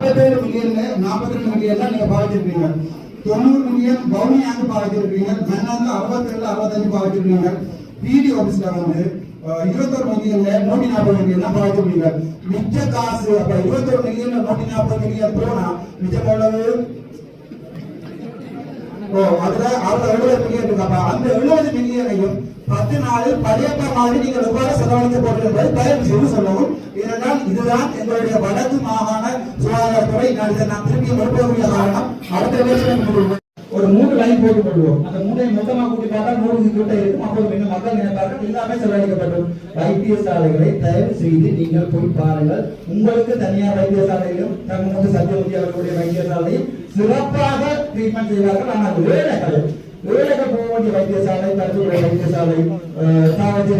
நாற்பத்தேழு மில்லியன்ல நாற்பத்தி ரெண்டு மில்லியன் தான் நீங்க பாதிச்சிருக்கீங்க தொண்ணூறு மில்லியன் பவுனியாங்க பாதிச்சிருக்கீங்க மண்ணாங்க அறுபத்தி ரெண்டு அறுபத்தஞ்சு பாதிச்சிருக்கீங்க பிடி ஆபீஸ்ல வந்து இருபத்தொரு மில்லியன்ல நூத்தி நாற்பது மில்லியன் தான் பாதிச்சிருக்கீங்க மிச்ச காசு அப்ப இருபத்தொரு மில்லியன்ல நூத்தி நாற்பது மில்லியன் போனா மிச்சம் எவ்வளவு? ஓ அதுல அவ்வளவு எழுபது மில்லியன் இருக்கு. அப்ப அந்த எழுபது மில்லியனையும் பத்து நாளில் பழையப்ப மாதிரி நீங்கள் எவ்வாறு செலவழிக்க போகிறீர்கள் என்பதை தயவு செய்து சொல்லவும். ஏனென்றால் இதுதான் எங்களுடைய வடக்கு மாகாண சுகாதாரத்துறை நான் இதை நான் திருப்பி காரணம். அடுத்த எலெக்ஷன் ஒரு மூணு லைன் போட்டுக் கொள்வோம். அந்த மூணை மொத்தமாக கூட்டி பார்த்தா நூறு கிட்ட இருக்கும். அப்போது மக்கள் நினைப்பார்கள் எல்லாமே செலவழிக்கப்படும். வைத்தியசாலைகளை தயவு செய்து நீங்கள் போய் பாருங்கள். உங்களுக்கு தனியார் வைத்தியசாலையிலும் தங்களுக்கு சத்தியமூர்த்தி அவர்களுடைய வைத்தியசாலையும் சிறப்பாக ட்ரீட்மெண்ட் செய்வார்கள். ஆனால் வேலைகள் வேலைக்கு போக வேண்டிய வைத்தியசாலை கருத்துறை வைத்தியசாலை அஹ்,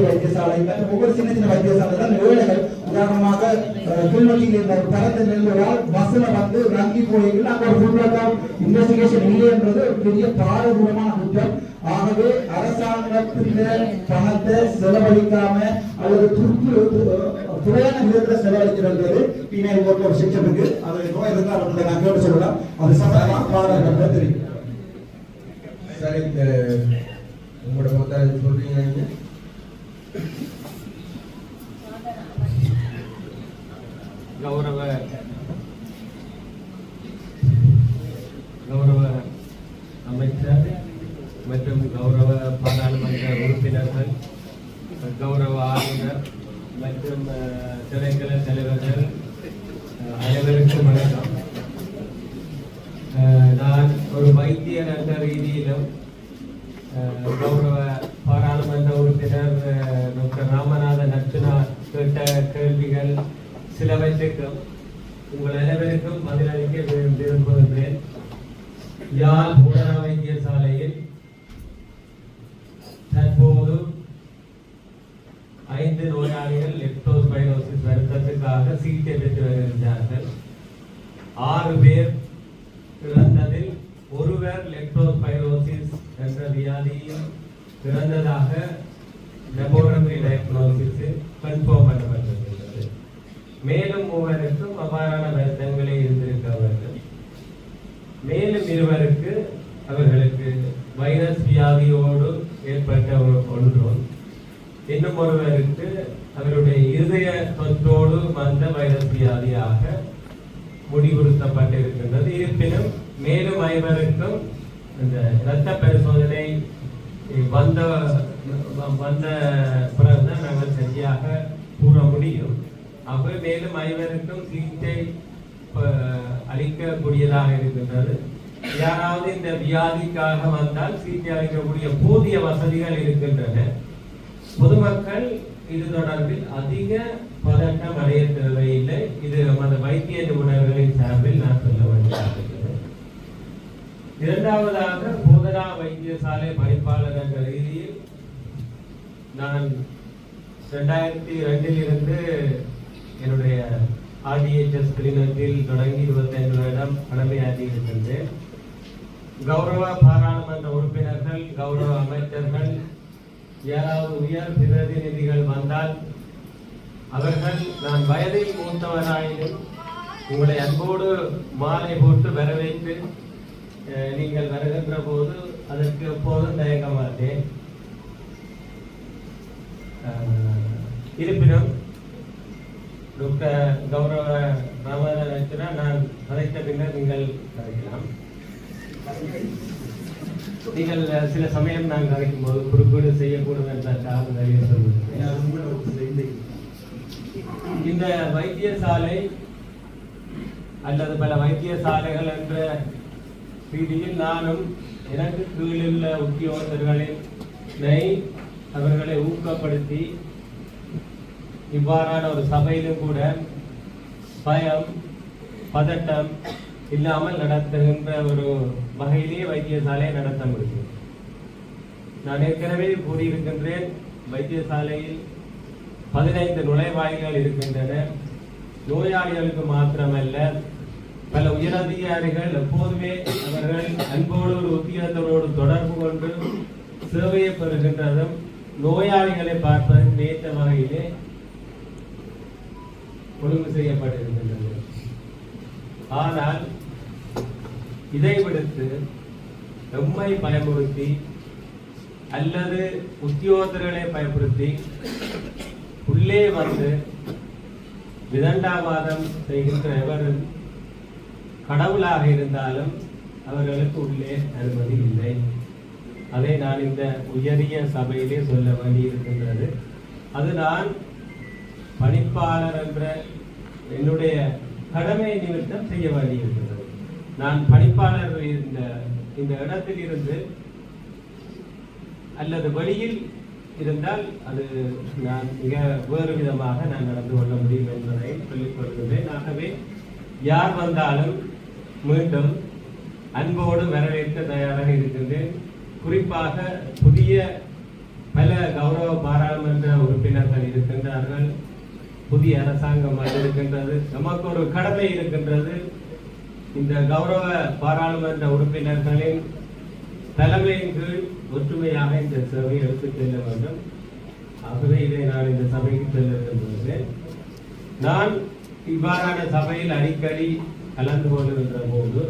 வைத்தியசாலை மற்றும் ஒவ்வொரு சின்ன சின்ன வைத்தியசாலை தான் வேலைகள் உதாரணமாக அஹ், கிளிநொச்சியில் இருந்த ஒரு பரந்த பஸ்ல வந்து ரங்கி போயிட்டு அங்க ஒரு ஃபுல் இன்வெஸ்டிகேஷன் இல்லைன்றது ஒரு பெரிய பாரதூரமான குற்றம். ஆகவே அரசாங்கத்தின் பணத்தை செலவழிக்காம அல்லது துருத்து துறையான விதத்துல செலவழிக்கிறது பின்னாடி போட்டு ஒரு செக்ஷன் இருக்கு. அது நோய் இருந்தால் நான் கேட்டு சொல்லலாம். அது சமயமா பாராளுமன்ற தெரியும். சார் இந்த உங்களோட மொத்தம் சொல்றீங்க கௌரவ கௌரவ அமைச்சர் மற்றும் கௌரவ பாராளுமன்ற உறுப்பினர்கள் கௌரவ ஆளுநர் மற்றும் அஹ், தலைவர்கள் அனைவருக்கும் வணக்கம் அஹ், நான் ஒரு வைத்தியர் என்ற கௌரவ பாராளுமன்ற உறுப்பினர் டாக்டர் ராமநாதன் அர்ஜுனா கேட்ட கேள்விகள் சிலவற்றுக்கும் உங்கள் அனைவருக்கும் பதிலளிக்க வி- விரும்புகின்றேன் யாழ் பூரண வைத்தியசாலையில் தற்போது ஐந்து நோயாளிகள் லெப்டோஸ்பைரோசிஸ் வருத்தத்துக்காக சிகிச்சை பெற்று வருகின்றார்கள் ஆறு பேர் இறந்ததில் ஒருவர் லெப்டோஸ்பைரோசிஸ் என்ற வியாதியில் இறந்ததாக லெபோரட்டரி கன்ஃபார்ம் மேலும் மூவருக்கும் அவ்வாறான வருத்தங்களே இருந்திருக்க மேலும் இருவருக்கு அவர்களுக்கு வைரஸ் வியாதியோடு ஏற்பட்ட ஒரு ஒன்றும் இன்னும் ஒருவருக்கு அவருடைய இருதய தொற்றோடு வந்த வைரஸ் வியாதியாக முடிவுறுத்தப்பட்டிருக்கின்றது. இருப்பினும் மேலும் ஐவருக்கும் இந்த இரத்த பரிசோதனை வந்த வந்த பிறகுதான் நாங்கள் சரியாக கூற முடியும். ஆகவே மேலும் அனைவருக்கும் சிகிச்சை அளிக்கக்கூடியதாக இருக்கின்றது. யாராவது இந்த வியாதிக்காக வந்தால் சிகிச்சை அளிக்கக்கூடிய போதிய வசதிகள் இருக்கின்றன. பொதுமக்கள் இது தொடர்பில் அதிக பதட்டம் அடைய தேவையில்லை. இது நமது வைத்திய நிபுணர்களின் சார்பில் நான் சொல்ல வேண்டியது இரண்டாவதாக போதனா வைத்தியசாலை பணிப்பாளர் என்ற ரீதியில் நான் ரெண்டாயிரத்தி ரெண்டில் இருந்து என்னுடைய ஆர்டிஎச்எஸ் கிளினத்தில் தொடங்கி இருபத்தைந்து வருடம் கடமையாற்றி இருக்கின்றேன். கௌரவ பாராளுமன்ற உறுப்பினர்கள் கௌரவ அமைச்சர்கள் ஏதாவது உயர் பிரதிநிதிகள் வந்தால் அவர்கள் நான் வயதில் மூத்தவராயினும் உங்களை அன்போடு மாலை போட்டு வரவேற்று நீங்கள் வருகின்ற போது அதற்கு எப்போதும் தயங்க மாட்டேன் இருப்பினும் டாக்டர் கௌரவ ராமநாதன் நான் கதைத்த பின்னர் நீங்கள் கதைக்கலாம் நீங்கள் சில சமயம் நான் கதைக்கும் போது குறுக்கீடு செய்யக்கூடும் என்ற காரணத்தை சொல்லுகிறேன் இந்த வைத்தியசாலை அல்லது பல வைத்தியசாலைகள் என்ற ரீதியில் நானும் எனக்கு கீழுள்ள உத்தியோகத்தர்களை அவர்களை ஊக்கப்படுத்தி இவ்வாறான ஒரு சபையிலும் கூட பயம் பதட்டம் இல்லாமல் நடத்துகின்ற ஒரு வகையிலே வைத்தியசாலையை நடத்த முடியும். நான் ஏற்கனவே கூறியிருக்கின்றேன் வைத்தியசாலையில் பதினைந்து நுழைவாயில்கள் இருக்கின்றன. நோயாளிகளுக்கு மாத்திரமல்ல பல உயரதிகாரிகள் எப்போதுமே அவர்கள் அன்போடு ஒரு உத்தியோகத்தோடு தொடர்பு கொண்டு சேவையை பெறுகின்றதும் நோயாளிகளை பார்ப்பதற்கு நேத்த வகையிலே ஒழுங்கு செய்யப்படுகின்றது. ஆனால் இதை விடுத்து எம்மை பயமுறுத்தி அல்லது உத்தியோகத்தர்களை பயன்படுத்தி உள்ளே வந்து விதண்டாவாதம் செய்கின்ற எவரும் கடவுளாக இருந்தாலும் அவர்களுக்கு உள்ளே அனுமதி இல்லை. அதை நான் இந்த உயரிய சபையிலே சொல்ல வேண்டியிருக்கின்றது. அது நான் பணிப்பாளர் என்ற என்னுடைய கடமை நிமித்தம் செய்ய வேண்டியிருக்கிறது நான் பணிப்பாளர் இந்த இந்த இடத்தில் இருந்து அல்லது வழியில் இருந்தால் அது நான் மிக வேறு விதமாக நான் நடந்து கொள்ள முடியும் என்பதை சொல்லிக் கொள்கிறேன் ஆகவே யார் வந்தாலும் மீண்டும் அன்போடு வரவேற்க தயாராக இருக்கின்றேன். குறிப்பாக புதிய பல கௌரவ பாராளுமன்ற உறுப்பினர்கள் இருக்கின்றார்கள். புதிய அரசாங்கம் வந்திருக்கின்றது நமக்கு ஒரு கடமை இருக்கின்றது. இந்த கௌரவ பாராளுமன்ற உறுப்பினர்களின் தலைமையின் கீழ் ஒற்றுமையாக இந்த சபையை எடுத்துச் செல்ல வேண்டும். ஆகவே இதை நான் இந்த சபைக்கு செல்ல விரும்புகிறேன். நான் இவ்வாறான சபையில் அடிக்கடி கலந்து கொள்கின்ற போது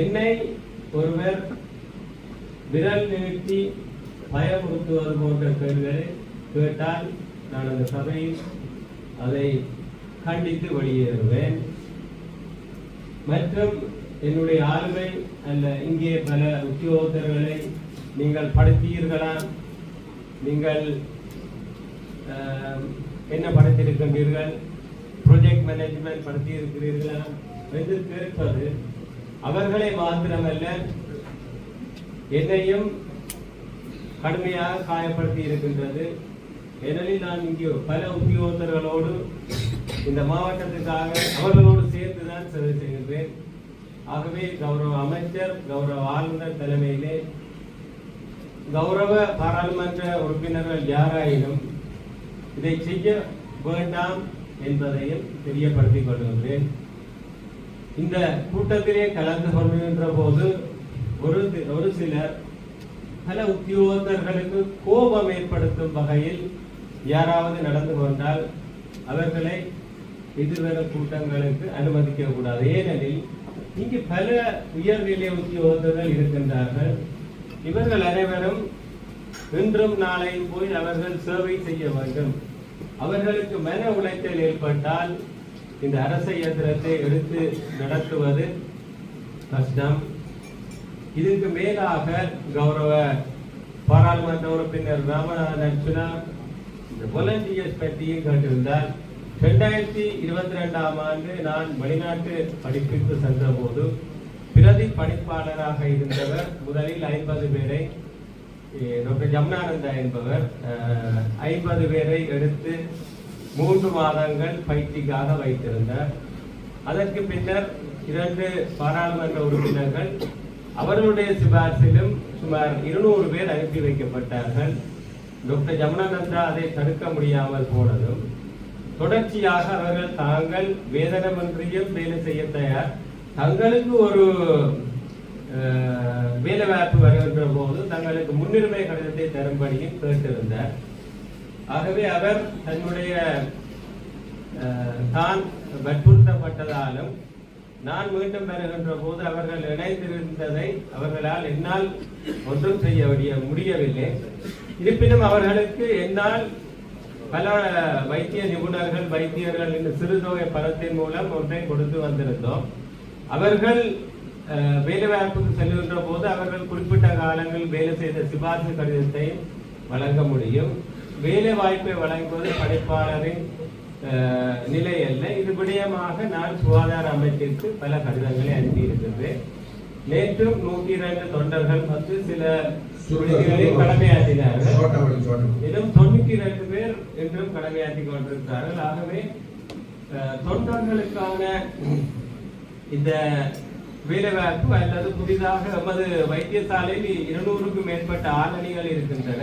என்னை ஒருவர் விரல் நிறுத்தி பயமுறுத்துவது போன்ற கேள்விகளை கேட்டால் நான் அந்த சபையில் அதை கண்டித்து வெளியேறுவேன். மற்றும் என்னுடைய ஆளுமை அல்ல இங்கே பல உத்தியோகத்தர்களை நீங்கள் படுத்தீர்களா? நீங்கள் என்ன படுத்திருக்கின்றீர்கள்? Project management படுத்தியிருக்கிறீர்களா? வெந்திருப்பது அவர்களை மாத்திரமல்ல என்னையும் கடுமையாக காயப்படுத்தி இருக்கின்றது. ஏனெனில் நான் இங்கே பல உத்தியோகத்தர்களோடு இந்த மாவட்டத்துக்காக அவர்களோடு சேர்ந்து தான் சேவை செய்கின்றேன். ஆகவே கௌரவ அமைச்சர் கௌரவ ஆளுநர் தலைமையிலே கௌரவ பாராளுமன்ற உறுப்பினர்கள் யாராயினும் இதை செய்ய வேண்டாம் என்பதையும் தெரியப்படுத்திக் கொள்கின்றேன். இந்த கூட்டத்திலே கலந்து கொள்கின்ற போது ஒரு ஒரு சிலர் பல உத்தியோகத்தர்களுக்கு கோபம் ஏற்படுத்தும் வகையில் யாராவது நடந்து கொண்டால் அவர்களை எதிர்வர கூட்டங்களுக்கு அனுமதிக்க கூடாது. ஏனெனில் இங்கு பல உயர்நிலை உத்தியோகத்தர்கள் இருக்கின்றார்கள். இவர்கள் அனைவரும் இன்றும் நாளையும் போய் அவர்கள் சேவை செய்ய வேண்டும். அவர்களுக்கு மன உளைச்சல் ஏற்பட்டால் இந்த அரச இயந்திரத்தை எடுத்து நடத்துவது கஷ்டம். இதுக்கு மேலாக கௌரவ பாராளுமன்ற உறுப்பினர் ராமநாதன் இந்த வாலண்டியர்ஸ் பற்றியும் கேட்டிருந்தார். ரெண்டாயிரத்தி இருபத்தி ரெண்டாம் ஆண்டு நான் வெளிநாட்டு படிப்பிற்கு சென்ற போது பிரதி பணிப்பாளராக இருந்தவர் முதலில் ஐம்பது பேரை டாக்டர் ஜமுனானந்தா என்பவர் ஐம்பது பேரை எடுத்து மூன்று மாதங்கள் பயிற்சிக்காக வைத்திருந்தார். அதற்கு பின்னர் இரண்டு பாராளுமன்ற உறுப்பினர்கள் அவர்களுடைய சிபாரிசிலும் சுமார் இருநூறு பேர் அனுப்பி வைக்கப்பட்டார்கள். டாக்டர் ஜமுனானந்தா அதை தடுக்க முடியாமல் போனதும் தொடர்ச்சியாக அவர்கள் தாங்கள் வேதனமின்றியும் வேலை செய்ய தயார். தங்களுக்கு ஒரு அஹ், வேலை வாய்ப்பு வருகின்ற போது தங்களுக்கு முன்னுரிமை கடிதத்தை தரும்படியும் கேட்டிருந்தார். ஆகவே அவர் தன்னுடைய தான் வற்புறுத்தப்பட்டதாலும் நான் மீண்டும் வருகின்ற போது அவர்கள் இணைந்திருந்ததை அவர்களால் என்னால் ஒன்றும் செய்ய முடியவில்லை. இருப்பினும் அவர்களுக்கு என்னால் பல வைத்திய நிபுணர்கள் வைத்தியர்கள் இந்த சிறுதொகை பணத்தின் மூலம் ஒன்றை கொடுத்து வந்திருந்தோம். அவர்கள் அஹ், வேலைவாய்ப்புக்கு செல்கின்ற போது அவர்கள் குறிப்பிட்ட காலங்கள் வேலை செய்த சிபாரிசு கடிதத்தை வழங்க முடியும். வேலை வாய்ப்பை வழங்குவது படைப்பாளரின் அஹ், நிலை அல்ல. இது விடயமாக நான் சுகாதார அமைச்சிற்கு பல கடிதங்களை அனுப்பியிருக்கின்றேன் நேற்றும் நூற்றி இரண்டு தொண்டர்கள் வந்து சில கடமையாற்றினார்கள். இன்னும் தொண்ணூத்தி ரெண்டு பேர் என்றும் கடமையாற்றி கொண்டிருக்கிறார்கள். ஆகவே அஹ், தொண்டர்களுக்கான இந்த வேலைவாய்ப்பு அல்லது புதிதாக எமது வைத்தியசாலையில் இருநூறுக்கும் மேற்பட்ட ஆளணிகள் இருக்கின்றன.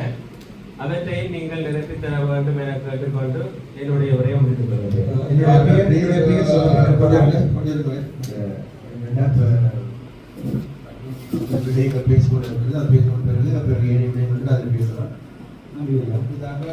அவற்றை நீங்கள் நிரப்பித் தர வேண்டும் என கேட்டுக்கொண்டு என்னுடைய உரையை முடித்துக் கொள்கிறேன். என்னுடைய பேர் என்னுடைய பேர் சொல்லுங்க. கொஞ்சம் இருங்க, கொஞ்சம் இருங்க. விடயங்கள் பேசிக்கொண்டு இருக்கிறது அது பேசிக்கொண்டு பிறகு பிறகு ஏழை விடயங்கள் அதில் பேசலாம் புதிதாக